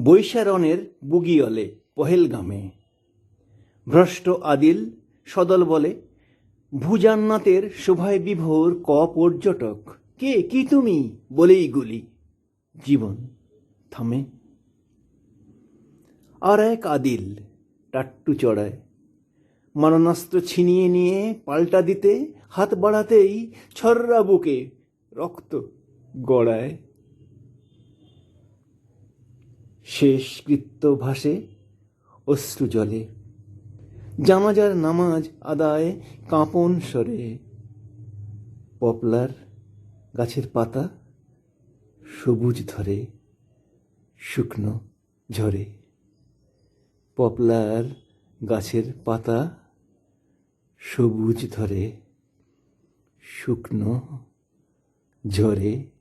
বৈশারণের বুগিয়লে পহেলগামে। ভ্রষ্ট আদিল সদল বলে, ভুজান্নাতের শোভায় বিভোর ক পর্যটক। কে, কি তুমি? বলেই গুলি। জীবন থামে। আর এক আদিল টাট্টু চড়ায়। মারণাস্ত্র ছিনিয়ে নিয়ে পাল্টা দিতে, হাত বাড়াতেই ছর্রা বুকে রক্ত গড়ায়। শেষ কৃত্য ভাসে অশ্রু জলে। জামাজার নামাজ আদায় কাঁপন সরে পপলার গাছের পাতা সবুজ ধরে, শুকনো ঝরে। পপলার গাছের পাতা সবুজ ধরে, শুকনো ঝরে।